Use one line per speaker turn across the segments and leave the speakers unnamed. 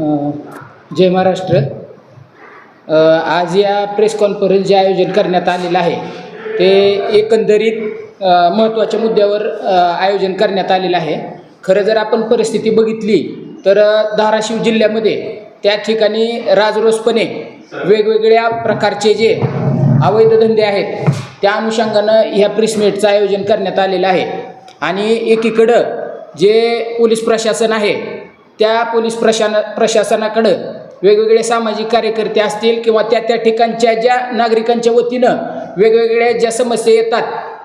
जय महाराष्ट्र. आज या press conference जे आयोजन करण्यात आलेलं आहे ते एकंदरीत महत्त्वाच्या मुद्द्यावर आयोजन करण्यात आलेलं आहे. खरं जर आपण परिस्थिती बघितली तर धाराशिव जिल्ह्यामध्ये त्या ठिकाणी राजरोसपणे वेगवेगळ्या प्रकारचे जे अवैध धंदे आहेत त्या अनुषंगानं ह्या प्रेसमेटचं आयोजन करण्यात आलेलं आहे. आणि एकीकडं जे पोलीस प्रशासन आहे त्या पोलीस प्रशान प्रशासनाकडं वेगवेगळे सामाजिक कार्यकर्ते असतील किंवा त्या त्या ठिकाणच्या ज्या नागरिकांच्या वतीनं वेगवेगळ्या ज्या समस्या येतात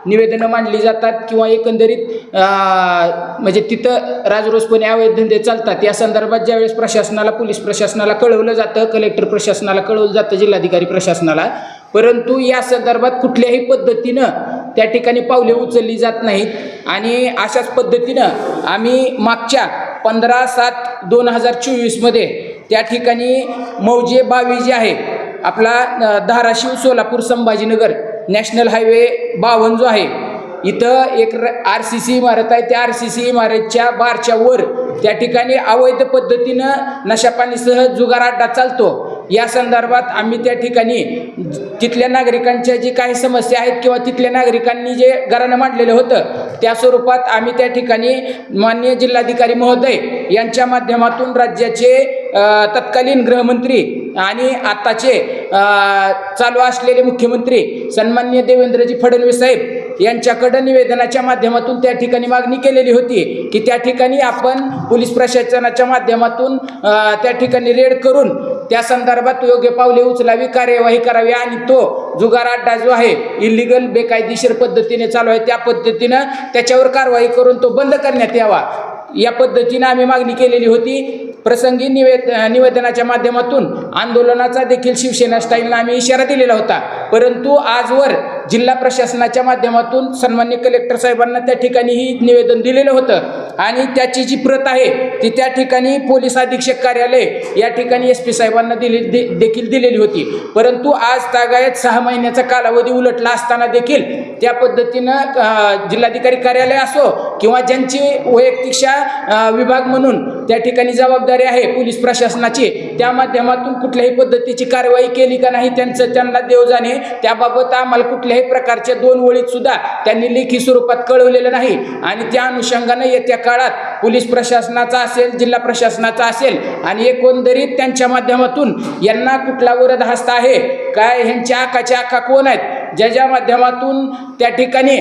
निवेदनं मांडली जातात किंवा एकंदरीत म्हणजे तिथं राजरोसपणे अवैध धंदे चालतात या संदर्भात ज्यावेळेस प्रशासनाला पोलीस प्रशासनाला कळवलं जातं कलेक्टर प्रशासनाला कळवलं जातं जिल्हाधिकारी प्रशासनाला परंतु या संदर्भात कुठल्याही पद्धतीनं त्या ठिकाणी पावले उचलली जात नाहीत. आणि अशाच पद्धतीनं आम्ही मागच्या पंधरा सात दोन हजार चोवीसमध्ये त्या ठिकाणी मौजे बावी जे आहे आपला धाराशिव सोलापूर संभाजीनगर नॅशनल हायवे बावन जो आहे इथं एक आर सी सी इमारत आहे. त्या आर सी सी इमारतच्या बारच्या वर त्या ठिकाणी अवैध पद्धतीनं नशापाणीसह जुगार अड्डा चालतो. या संदर्भात आम्ही त्या ठिकाणी तिथल्या नागरिकांच्या जी काही समस्या आहेत किंवा तिथल्या नागरिकांनी जे घरानं मांडलेलं होतं त्या स्वरूपात आम्ही त्या ठिकाणी माननीय जिल्हाधिकारी महोदय यांच्या माध्यमातून राज्याचे तत्कालीन गृहमंत्री आणि आताचे चालू असलेले मुख्यमंत्री सन्माननीय देवेंद्रजी फडणवीस साहेब यांच्याकडं निवेदनाच्या माध्यमातून त्या ठिकाणी मागणी केलेली होती की त्या ठिकाणी आपण पोलीस प्रशासनाच्या माध्यमातून त्या ठिकाणी रेड करून त्या संदर्भात योग्य पावले उचलावी कार्यवाही करावी आणि तो जुगार अड्डा जो आहे इलिगल बेकायदेशीर पद्धतीने चालू आहे त्या पद्धतीनं त्याच्यावर कारवाई करून तो बंद करण्यात यावा. या पद्धतीनं आम्ही मागणी केलेली होती. प्रसंगी निवेद निवेदनाच्या माध्यमातून आंदोलनाचा देखील शिवसेना स्टाईलनं आम्ही इशारा दिलेला होता. परंतु आजवर जिल्हा प्रशासनाच्या माध्यमातून सन्मान्य कलेक्टर साहेबांना त्या ठिकाणी ही निवेदन दिलेलं होतं. आणि त्याची जी प्रत आहे ती त्या ठिकाणी पोलीस अधीक्षक कार्यालय या ठिकाणी एस पी साहेबांना दिली दे, देखील दिलेली होती. परंतु आज तागायत सहा महिन्याचा कालावधी उलटला असताना देखील त्या पद्धतीनं जिल्हाधिकारी कार्यालय असो किंवा ज्यांची वैयक्तिकशा विभाग म्हणून त्या ठिकाणी जबाबदारी आहे पोलीस प्रशासनाची त्या माध्यमातून कुठल्याही पद्धतीची कारवाई केली का नाही त्यांचं त्यांना देव जाणे त्याबाबत आम्हाला कुठल्याही प्रकारच्या दोन ओळीत सुद्धा त्यांनी लेखी स्वरूपात कळवलेलं नाही. आणि त्या अनुषंगानं येत्या काळात पोलीस प्रशासनाचा असेल जिल्हा प्रशासनाचा असेल आणि एकंदरीत त्यांच्या माध्यमातून यांना कुठला वरद हस्त आहे काय ह्यांच्या आकाच्या आका कोण आहेत ज्या ज्या माध्यमातून त्या ठिकाणी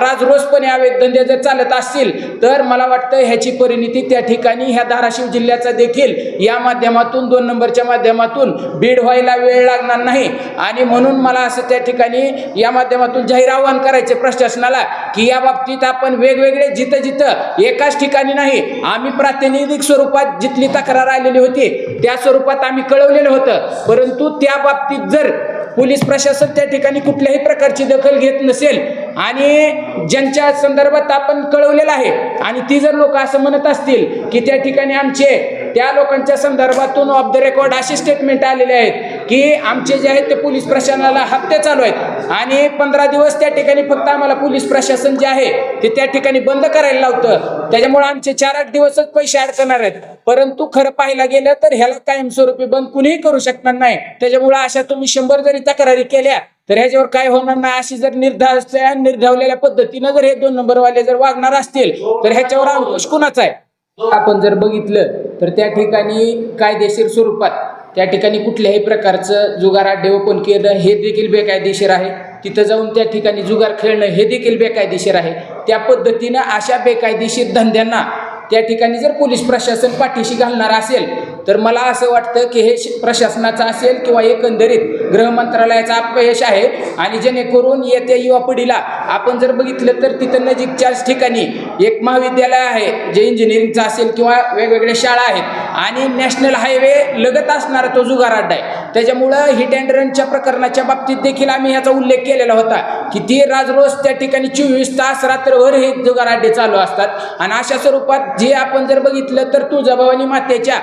राजरोसपणे अवैध धंदे जर चालत असतील तर मला वाटतं ह्याची परिणिती त्या ठिकाणी ह्या धाराशिव जिल्ह्याचा देखील या माध्यमातून दोन नंबरच्या माध्यमातून बीड व्हायला वेळ लागणार नाही. आणि म्हणून मला असं त्या ठिकाणी या माध्यमातून जाहीर आव्हान करायचे प्रशासनाला की या बाबतीत आपण वेगवेगळे जिथं जिथं एकाच ठिकाणी नाही आम्ही प्रातिनिधिक स्वरूपात जिथली तक्रार आलेली होती त्या स्वरूपात आम्ही कळवलेलं होतं. परंतु त्या बाबतीत जर पोलीस प्रशासन त्या ठिकाणी कुठल्याही प्रकारची दखल घेत नसेल. आणि ज्यांच्या संदर्भात आपण कळवलेलं आहे आणि ती जर लोक असं म्हणत असतील की त्या ठिकाणी आमचे त्या लोकांच्या संदर्भातून ऑफ द रेकॉर्ड असे स्टेटमेंट आलेले आहेत की आमचे जे आहेत ते पोलीस प्रशासनाला हप्ते चालू आहेत. आणि पंधरा दिवस त्या ठिकाणी फक्त आम्हाला पोलीस प्रशासन जे आहे ते त्या ठिकाणी बंद करायला लावतं. त्याच्यामुळे आमचे चार आठ दिवसच पैसे अडकणार आहेत. परंतु खरं पाहायला गेलं तर ह्याला कायमस्वरूपी बंद कुणीही करू शकणार नाही. त्याच्यामुळे अशा तुम्ही शंभर जरी तक्रारी केल्या तर ह्याच्यावर काय होणार नाही? अशी जर निर्धार निर्धावलेल्या पद्धतीनं जर हे दोन नंबरवाले जर वागणार असतील तर ह्याच्यावर अंकुश कुणाचा आहे? आपण जर बघितलं तर त्या ठिकाणी कायदेशीर स्वरूपात त्या ठिकाणी कुठल्याही प्रकारचं जुगार अड्डे ओपन केलं हे देखील बेकायदेशीर आहे. तिथं जाऊन त्या ठिकाणी जुगार खेळणं हे देखील बेकायदेशीर आहे. त्या पद्धतीनं अशा बेकायदेशीर धंद्यांना त्या ठिकाणी जर पोलीस प्रशासन पाठीशी घालणार असेल तर मला असं वाटतं की हे श- प्रशासनाचं असेल किंवा एकंदरीत गृह मंत्रालयाचं अपयश आहे आणि जेणेकरून येत्या युवा पिढीला आपण जर बघितलं तर तिथं नजीकच्याच ठिकाणी एक महाविद्यालय आहे जे इंजिनिअरिंगचं असेल किंवा वेगवेगळ्या शाळा आहेत. आणि नॅशनल हायवे लगत असणारा तो जुगार अड्डा आहे. त्याच्यामुळं हिट अँड रनच्या प्रकरणाच्या बाबतीत देखील आम्ही ह्याचा उल्लेख केलेला होता की ती राजरोज त्या ठिकाणी चोवीस तास रात्रभर हे जुगार अड्डे चालू असतात. आणि अशा स्वरूपात जे आपण जर बघितलं तर तुळजाभवानी मातेच्या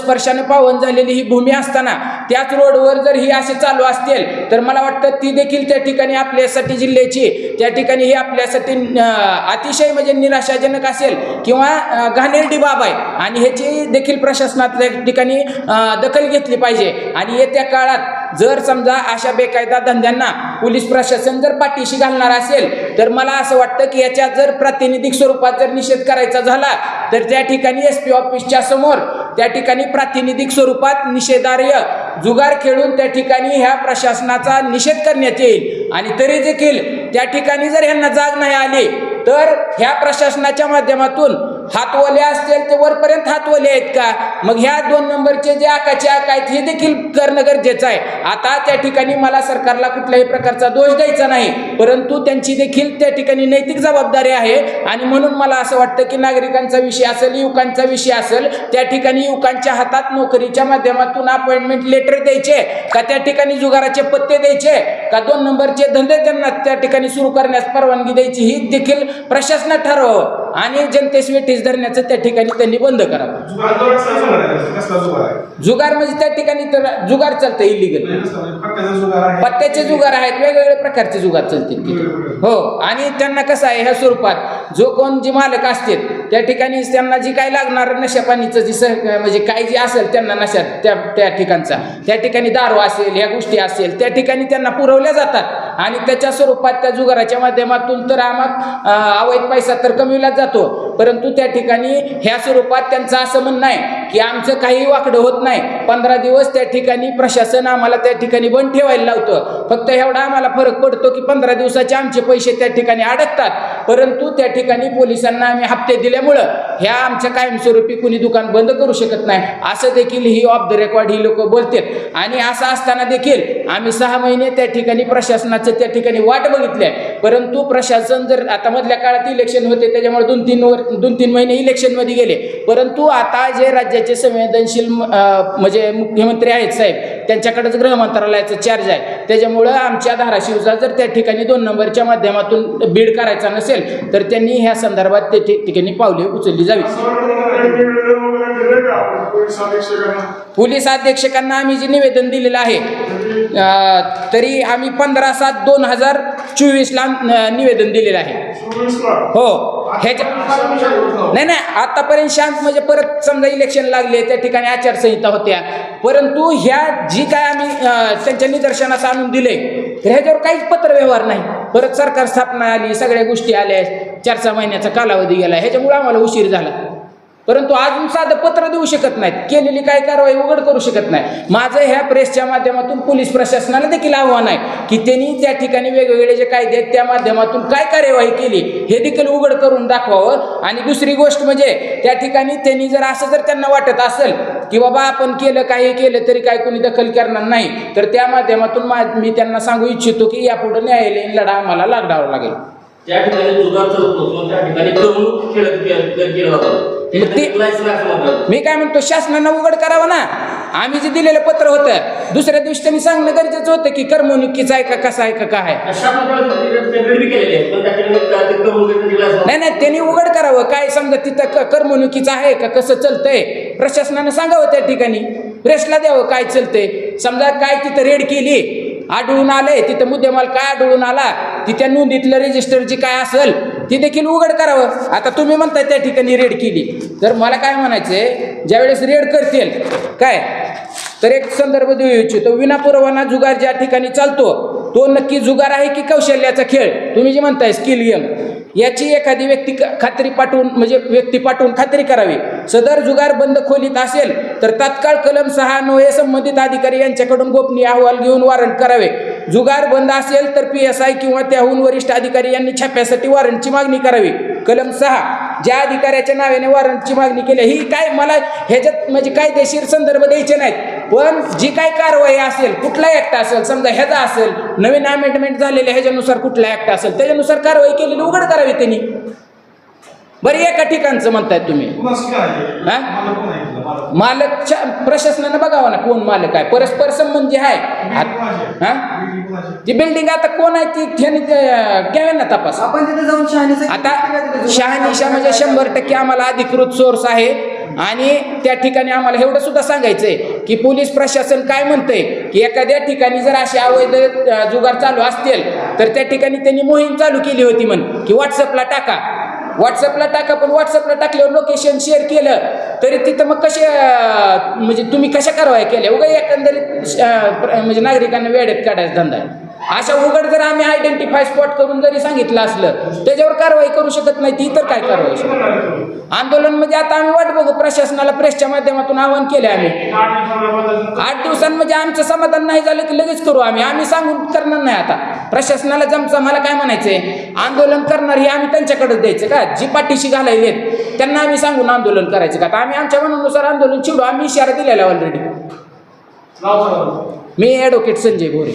स्पर्शाने पावन झालेली ही भूमी असताना त्याच रोडवर जर ही असे चालू असतील तर मला वाटतं ती देखील त्या ठिकाणी आपल्यासाठी जिल्ह्याची त्या ठिकाणी ही आपल्यासाठी अतिशय म्हणजे निराशाजनक असेल किंवा घाणेरडी बाब आहे. आणि ह्याची देखील प्रशासनातल्या प्रशासनात ठिकाणी दखल घेतली पाहिजे. आणि येत्या काळात जर समजा अशा बेकायदा धंद्यांना पोलीस प्रशासन जर पाठीशी घालणार असेल तर मला असं वाटतं की याच्या जर प्रातिनिधिक स्वरूपात जर निषेध करायचा झाला तर त्या ठिकाणी एस पी ऑफिसच्या समोर त्या ठिकाणी प्रातिनिधिक स्वरूपात निषेधार्य जुगार खेळून त्या ठिकाणी ह्या प्रशासनाचा निषेध करण्यात येईल. आणि तरी देखील त्या ठिकाणी जर ह्यांना जाग नाही आली तर ह्या प्रशासनाच्या माध्यमातून हातवले असतील ते वरपर्यंत हातवले आहेत का? मग ह्या दोन नंबरचे जे आकाचे आक आहेत हे देखील करणं गरजेचं आहे. आता त्या ठिकाणी मला सरकारला कुठल्याही प्रकारचा दोष द्यायचा नाही परंतु त्यांची देखील त्या ठिकाणी नैतिक जबाबदारी आहे. आणि म्हणून मला असं वाटतं की नागरिकांचा विषय असेल युवकांचा विषय असेल त्या ठिकाणी युवकांच्या हातात नोकरीच्या माध्यमातून अपॉइंटमेंट लेटर द्यायचे का त्या ठिकाणी जुगाराचे पत्ते द्यायचे का दोन नंबरचे धंदे त्यांना त्या ठिकाणी सुरू करण्यास परवानगी द्यायची ही देखील प्रशासनात ठरवावं आणि जनतेस वेठीस धरण्याचं त्या ठिकाणी त्यांनी बंद करावं
जुगार
म्हणजे त्या ठिकाणी तर जुगार चालतं इलिगल
म्हणजे
पत्त्याचे जुगार आहेत वेगवेगळ्या प्रकारचे जुगार चालतील तिथे. हो आणि त्यांना कसं आहे ह्या स्वरूपात जो कोण जे मालक असतील त्या ठिकाणी त्यांना जी काय लागणार नशा पाणीचं जी सह म्हणजे काय जे असेल त्यांना नशा त्या त्या ठिकाणचा. त्या ठिकाणी दारू असेल ह्या गोष्टी असेल त्या ठिकाणी त्यांना पुरवल्या जातात. आणि त्याच्या स्वरूपात त्या जुगाराच्या माध्यमातून तर आम्हा अवैध पैसा तर कमीवला जातो. परंतु त्या ठिकाणी ह्या स्वरूपात त्यांचं असं म्हणणं आहे की आमचं काही वाकडं होत नाही. पंधरा दिवस त्या ठिकाणी प्रशासन आम्हाला त्या ठिकाणी बंद ठेवायला लावतं. फक्त एवढा आम्हाला फरक पडतो की पंधरा दिवसाचे आमचे पैसे त्या ठिकाणी अडकतात. परंतु त्या ठिकाणी पोलिसांना आम्ही हप्ते दिल्यामुळं ह्या आमच्या कायमस्वरूपी कुणी दुकान बंद करू शकत नाही. असं देखील ही ऑफ द रेकॉर्ड ही लोक बोलतात. आणि असं असताना देखील आम्ही सहा महिने त्या ठिकाणी प्रशासनाचं त्या ठिकाणी वाट बघितली आहे. परंतु प्रशासन जर आता मधल्या काळात इलेक्शन होते त्याच्यामुळे दोन तीन वर दोन तीन महिने इलेक्शनमध्ये गेले. परंतु आता जे राज्याचे संवेदनशील म्हणजे मुख्यमंत्री आहेत साहेब त्यांच्याकडेच गृह मंत्रालयाचं चार्ज आहे. त्याच्यामुळं आमच्या धाराशिवचा जर त्या ठिकाणी दोन नंबरच्या माध्यमातून बीड करायचा नसेल तर त्यांनी ह्या संदर्भात त्या ठि- ठिकाणी पावले उचलली जावी.
पोलीस अधीक्षकांना
आम्ही जे निवेदन दिलेलं आहे तरी आम्ही पंधरा सात दोन हजार चोवीसला निवेदन दिलेलं आहे. हो ह्याच्या नाही नाही आतापर्यंत शांत म्हणजे परत समजा इलेक्शन लागले त्या ठिकाणी आचारसंहिता होत्या. परंतु ह्या जी काय आम्ही त्यांच्या निदर्शनास आणून दिले तर ह्याच्यावर काहीच पत्रव्यवहार नाही. परत सरकार स्थापना आली सगळ्या गोष्टी आल्या चार सहा महिन्याचा कालावधी गेला ह्याच्यामुळे आम्हाला उशीर झाला. परंतु अजून साधं पत्र देऊ शकत नाहीत. केलेली काय कारवाई उघड करू शकत नाही. माझं ह्या प्रेसच्या माध्यमातून पोलीस प्रशासनाला देखील आव्हान आहे की त्यांनी त्या ठिकाणी वेगवेगळे जे कायदे आहेत त्या माध्यमातून काय कार्यवाही केली हे देखील उघड करून दाखवावं. आणि दुसरी गोष्ट म्हणजे त्या ठिकाणी त्यांनी जर असं जर त्यांना वाटत असेल की बाबा आपण केलं काही केलं तरी काय कोणी दखल करणार नाही. तर त्या माध्यमातून मा मी त्यांना सांगू इच्छितो की यापुढे न्यायालयीन लढा आम्हाला लागडावा लागेल.
त्या ठिकाणी त्या ठिकाणी
मग ते- मी काय म्हणतो शासनानं उघड करावं ना. आम्ही जे दिलेलं पत्र होतं दुसऱ्या दिवशी त्यांनी सांगणं गरजेचं होतं की करमणुकीचं आहे का कसं आहे का काय नाही नाही त्यांनी उघड करावं. काय समजा तिथं करमणुकीचं आहे का कसं चलतंय? प्रशासनानं सांगावं त्या ठिकाणी. प्रेसला द्यावं काय चलतंय. समजा काय तिथं रेड केली आढळून आले तिथं मुद्देमाल काय आढळून आला तिथं नोंदीतलं रजिस्टर जे काय असेल ती देखील उघड करावं. आता तुम्ही म्हणताय त्या ठिकाणी रेड केली. तर मला काय म्हणायचंय ज्यावेळेस रेड करतील काय? तर एक संदर्भ देऊ इच्छितो. विना पुरवाना जुगार ज्या ठिकाणी चालतो तो नक्की जुगार आहे की कौशल्याचा खेळ? तुम्ही जे म्हणताय स्किल गेम याची एखादी व्यक्ती खात्री पाठवून म्हणजे व्यक्ती पाठवून खात्री करावी. सदर जुगार बंद खोलीत असेल तर तात्काळ कलम सहा अन्वये संबंधित अधिकारी यांच्याकडून गोपनीय अहवाल घेऊन वॉरंट करावे. जुगार बंद असेल तर पी एस आय किंवा त्याहून वरिष्ठ अधिकारी यांनी छाप्यासाठी वॉरंटची मागणी करावी कलम सहा ज्या अधिकाऱ्याच्या नावाने वॉरंटची मागणी केली ही काय मला ह्याच्यात म्हणजे कायदेशीर संदर्भ द्यायचे नाहीत पण जी काय कारवाई असेल कुठला ऍक्ट असेल समजा ह्याचा असेल नवीन अमेंडमेंट झालेले ह्याच्यानुसार कुठला ऍक्ट असेल त्याच्यानुसार कारवाई केलेली उघड करावी त्यांनी बरं एका ठिकाणचं म्हणताय तुम्ही? हा? मालकच्या प्रशासनानं बघावं ना कोण मालक आहे. परस्पर संबंधी आहे? हा? ती बिल्डिंग आता कोण आहे ती त्याने घ्यावे ना तपास.
आपण तिथे जाऊन शहानिशा
आता शहानिशा म्हणजे शंभर टक्के आम्हाला अधिकृत सोर्स आहे. आणि त्या ठिकाणी आम्हाला एवढं सुद्धा सांगायचंय की पोलीस प्रशासन काय म्हणतंय की एखाद्या ठिकाणी जर असे अवैध जुगार चालू असतील तर त्या ठिकाणी त्यांनी मोहीम चालू केली होती म्हण की व्हॉट्सअपला टाका. व्हॉट्सअपला टाका पण व्हॉट्सअपला टाकल्यावर लोकेशन शेअर केलं तरी तिथं मग कसे म्हणजे तुम्ही कशा कारवाई केल्या? उगा एकंदरीत म्हणजे नागरिकांना वेळेत काढायचा धंदा आहे. अशा उघड जर आम्ही आयडेंटिफाय स्पॉट करून जरी सांगितलं असलं त्याच्यावर कारवाई करू शकत नाही ती तर काय कारवाई शकत? आंदोलन म्हणजे आता आम्ही वाट बघू प्रशासनाला प्रेसच्या माध्यमातून आवाहन केले आम्ही. आठ दिवसांमध्ये आमचं समाधान नाही झालं की लगेच करू आम्ही. आम्ही सांगून करणार नाही आता. प्रशासनाला जमचं मला काय म्हणायचंय? आंदोलन करणार हे आम्ही त्यांच्याकडेच द्यायचं का? जी पाठीशी घालायलेत त्यांना आम्ही सांगून आंदोलन करायचं का? आता आम्ही आमच्या मनानुसार आंदोलन चिडू आम्ही इशारा दिलेला ऑलरेडी मी ॲडव्होकेट संजय भोरे